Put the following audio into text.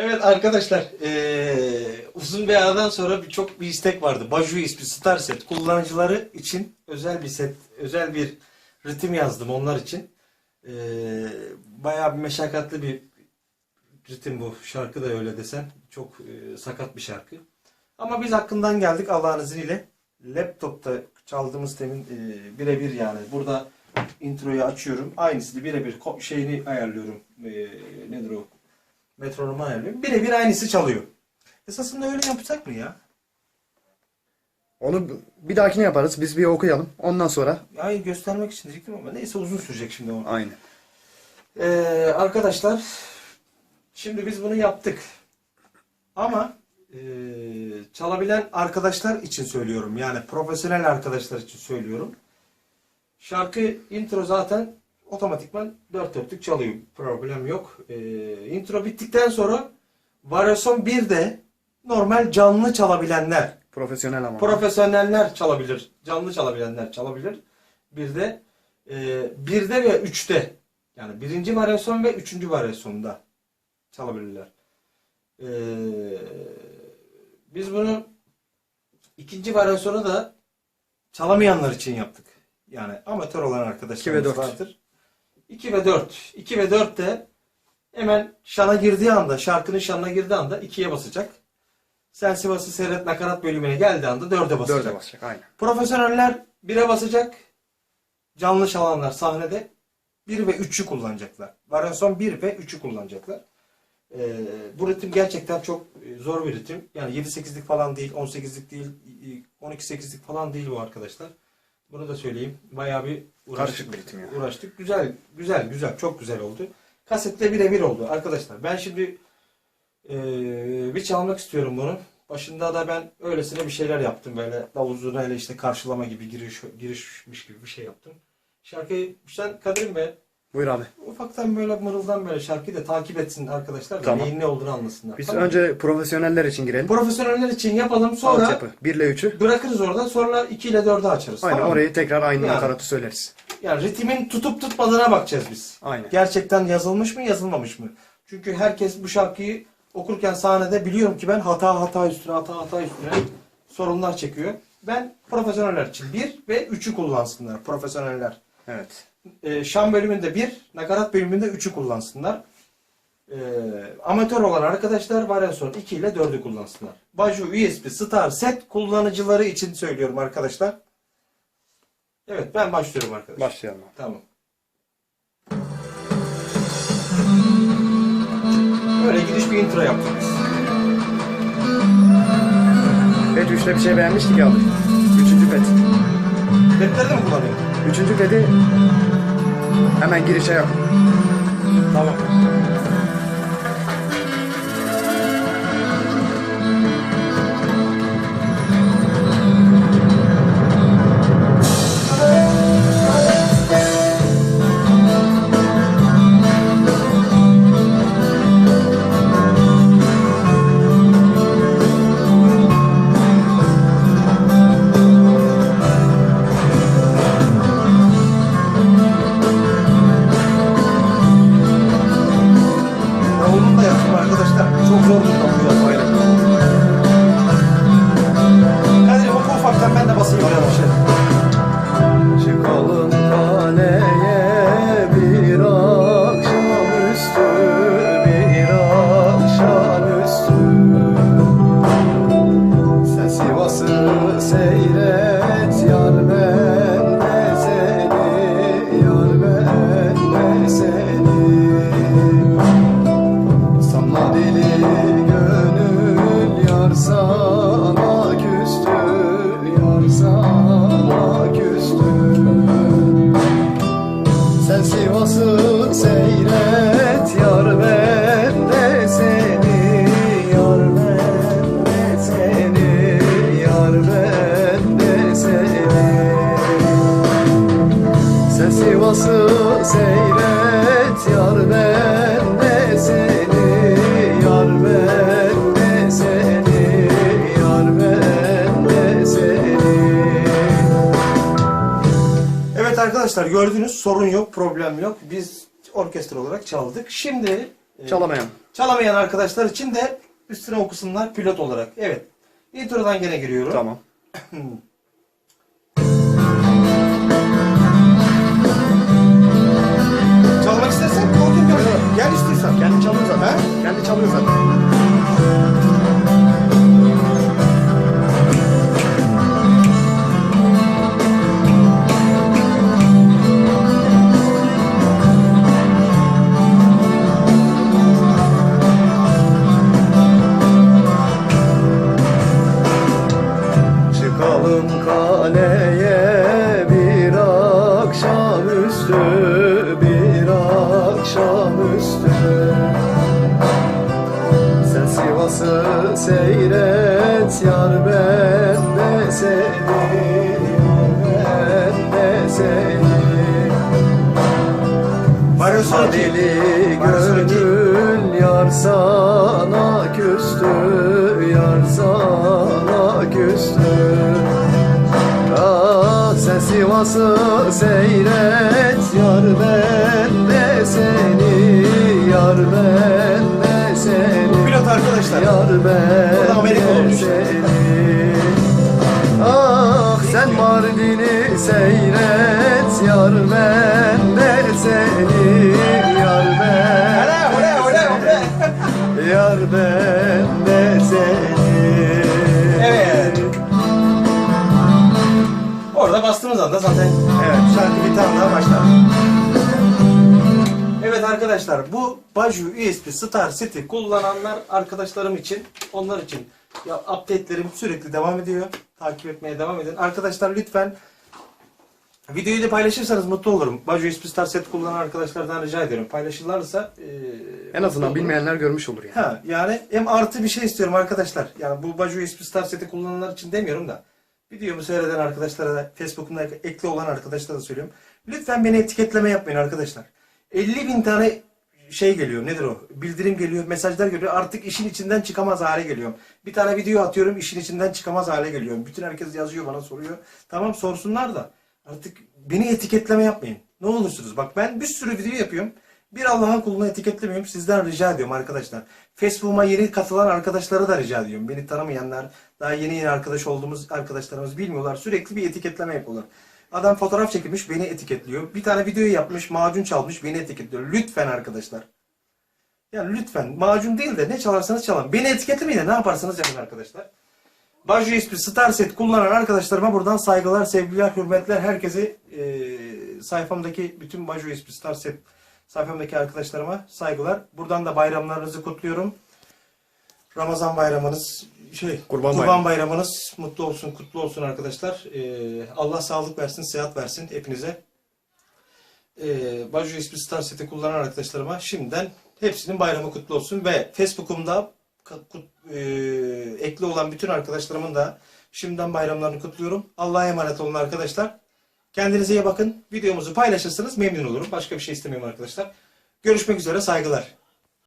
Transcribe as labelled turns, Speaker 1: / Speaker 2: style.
Speaker 1: Evet arkadaşlar eee, uzun bir aradan sonra bir, çok bir istek vardı. Baju ismi Star Set kullanıcıları için özel bir set, özel bir ritim yazdım onlar için. Eee bayağı bir meşakkatli bir ritim bu. Şarkı da öyle desen. Çok eee, sakat bir şarkı. Ama biz hakkından geldik Allah'ın izniyle. Laptopta çaldığımız temin eee, birebir yani. Burada introyu açıyorum. Aynısını birebir şeyini ayarlıyorum. Eee, nedir o? Metronomu ayarlıyorum. Birebir aynısı çalıyor. Esasında öyle yapsak mı ya?
Speaker 2: Onu bir dahakine yaparız. Biz bir okuyalım. Ondan sonra
Speaker 1: Ay göstermek için diyecektim ama neyse uzun sürecek şimdi onu.
Speaker 2: aynı.
Speaker 1: Ee, arkadaşlar şimdi biz bunu yaptık. Ama ee, çalabilen arkadaşlar için söylüyorum. Yani profesyonel arkadaşlar için söylüyorum. Şarkı intro zaten otomatikman dört dörtlük çalıyor. Problem yok. Ee, intro bittikten sonra varyasyon 1'de normal canlı çalabilenler
Speaker 2: Profesyonel ama.
Speaker 1: Profesyoneller çalabilir. Canlı çalabilenler çalabilir. Bir de e, birde ve üçte yani birinci varyasyon ve üçüncü varyasyonda çalabilirler. E, biz bunu ikinci varyasyonu da çalamayanlar için yaptık. Yani amatör olan arkadaşlarımız vardır. 2 ve 4. 2 ve 4 de hemen şana girdiği anda, şarkının şanına girdiği anda 2'ye basacak. Sen Sivas'ı seyret nakarat bölümüne geldiği anda 4'e basacak.
Speaker 2: Dörde basacak. Aynı.
Speaker 1: Profesyoneller 1'e basacak. Canlı çalanlar sahnede 1 ve 3'ü kullanacaklar. Varyasyon 1 ve 3'ü kullanacaklar. Ee, bu ritim gerçekten çok e, zor bir ritim. Yani 7-8'lik falan değil, 18'lik değil, 12-8'lik falan değil bu arkadaşlar. Bunu da söyleyeyim. Bayağı bir uğraştık.
Speaker 2: Karışık yani.
Speaker 1: Uğraştık. Güzel, güzel, güzel. Çok güzel oldu. Kasette birebir oldu arkadaşlar. Ben şimdi ee, bir çalmak istiyorum bunu. Başında da ben öylesine bir şeyler yaptım böyle davul ile işte karşılama gibi giriş girişmiş gibi bir şey yaptım. Şarkıyı sen Kadir'im be
Speaker 2: Buyur abi.
Speaker 1: ufaktan böyle mırıldan böyle şarkıyı da takip etsin arkadaşlar da
Speaker 2: Tamam.
Speaker 1: neyin ne olduğunu anlasınlar.
Speaker 2: Biz
Speaker 1: Tamam.
Speaker 2: önce profesyoneller için girelim.
Speaker 1: profesyoneller için yapalım sonra
Speaker 2: Altyapı. 1 ile 3'ü.
Speaker 1: bırakırız orada sonra 2 ile 4'ü açarız.
Speaker 2: Aynen
Speaker 1: tamam
Speaker 2: orayı tekrar aynı
Speaker 1: Yani.
Speaker 2: nakaratı söyleriz.
Speaker 1: Yani ritmin tutup tutmadığına bakacağız biz.
Speaker 2: Aynen.
Speaker 1: Gerçekten yazılmış mı yazılmamış mı? Çünkü herkes bu şarkıyı okurken sahnede biliyorum ki ben hata hata üstüne hata hata üstüne sorunlar çekiyor. Ben profesyoneller için 1 ve 3'ü kullansınlar profesyoneller.
Speaker 2: Evet.
Speaker 1: Ee, şan bölümünde 1, nakarat bölümünde 3'ü kullansınlar. Ee, amatör olan arkadaşlar varyasyon 2 ile 4'ü kullansınlar. Baju, USB, Star, Set kullanıcıları için söylüyorum arkadaşlar. Evet ben başlıyorum arkadaşlar.
Speaker 2: Başlayalım.
Speaker 1: Tamam. Böyle giriş bir intro yaptık biz.
Speaker 2: Pet 3'te bir şey beğenmiştik ya abi. Üçüncü pet.
Speaker 1: Petleri de mi kullanıyorsun?
Speaker 2: Üçüncü peti hemen girişe yap.
Speaker 1: Tamam. Arkadaşlar. Çok zor bir davul
Speaker 2: gönül
Speaker 1: arkadaşlar gördünüz sorun yok, problem yok. Biz orkestra olarak çaldık. Şimdi Ee,
Speaker 2: Çalamayan.
Speaker 1: Çalamayan arkadaşlar için de üstüne okusunlar pilot olarak. Evet. Introdan gene giriyorum.
Speaker 2: Tamam.
Speaker 1: Çalmak istersen korkun yok. Gel istiyorsan.
Speaker 2: Kendi çalıyor zaten.
Speaker 1: Ha?
Speaker 2: Kendi çalıyor zaten. Çıkalım kaleye bir akşamüstü, bir akşamüstü. Sen Sivas'ı seyret yar ben de seni, ben de seni.
Speaker 1: Mario Sorti.
Speaker 2: Deli
Speaker 1: Mario Sorti.
Speaker 2: gönül yar sana küstü, Sivas'ı seyret yar ben de seni, yar ben de seni.
Speaker 1: Pilot arkadaşlar.
Speaker 2: Yar ben
Speaker 1: Amerika
Speaker 2: de
Speaker 1: olmuş.
Speaker 2: seni. Ah sen Mardin'i seyret yar ben de seni yar ben
Speaker 1: hele, hele.
Speaker 2: yar ben
Speaker 1: Orada bastığımız anda zaten
Speaker 2: Evet.
Speaker 1: şarkı bir tane daha başlar. Evet arkadaşlar bu Baju USB Star City kullananlar arkadaşlarım için onlar için ya update'lerim sürekli devam ediyor. Takip etmeye devam edin. Arkadaşlar lütfen videoyu da paylaşırsanız mutlu olurum. Baju USB Star Set kullanan arkadaşlardan rica ediyorum. Paylaşırlarsa e,
Speaker 2: En azından bilmeyenler görmüş olur yani.
Speaker 1: Ha yani hem artı bir şey istiyorum arkadaşlar. Yani bu Baju USB Star seti kullananlar için demiyorum da. Videomu seyreden arkadaşlara da Facebook'umda ekli olan arkadaşlara da söylüyorum. Lütfen beni etiketleme yapmayın arkadaşlar. 50 bin tane şey geliyor nedir o? Bildirim geliyor, mesajlar geliyor. Artık işin içinden çıkamaz hale geliyorum. Bir tane video atıyorum işin içinden çıkamaz hale geliyorum. Bütün herkes yazıyor bana soruyor. Tamam sorsunlar da artık beni etiketleme yapmayın. Ne olursunuz. Bak ben bir sürü video yapıyorum. Bir Allah'ın kulunu etiketlemiyorum. Sizden rica ediyorum arkadaşlar. Facebook'uma yeni katılan arkadaşlara da rica ediyorum. Beni tanımayanlar, daha yeni yeni arkadaş olduğumuz arkadaşlarımız bilmiyorlar. Sürekli bir etiketleme yapıyorlar. Adam fotoğraf çekmiş, beni etiketliyor. Bir tane video yapmış, macun çalmış, beni etiketliyor. Lütfen arkadaşlar. Yani lütfen macun değil de ne çalarsanız çalın. Beni etiketlemeyin de ne yaparsanız yapın arkadaşlar. Baju USB Star Set kullanan arkadaşlarıma buradan saygılar, sevgiler, hürmetler. Herkesi e, sayfamdaki bütün Baju USB Star Set sayfamdaki arkadaşlarıma saygılar. Buradan da bayramlarınızı kutluyorum. Ramazan bayramınız, şey,
Speaker 2: Kurban
Speaker 1: Kurban,
Speaker 2: Bayramı.
Speaker 1: bayramınız mutlu olsun, kutlu olsun arkadaşlar. E, Allah sağlık versin, sıhhat versin hepinize. E, Baju USB Star Set'i kullanan arkadaşlarıma şimdiden hepsinin bayramı kutlu olsun ve Facebook'umda e, ekli olan bütün arkadaşlarımın da şimdiden bayramlarını kutluyorum. Allah'a emanet olun arkadaşlar. Kendinize iyi bakın. Videomuzu paylaşırsanız memnun olurum. Başka bir şey istemiyorum arkadaşlar. Görüşmek üzere. Saygılar.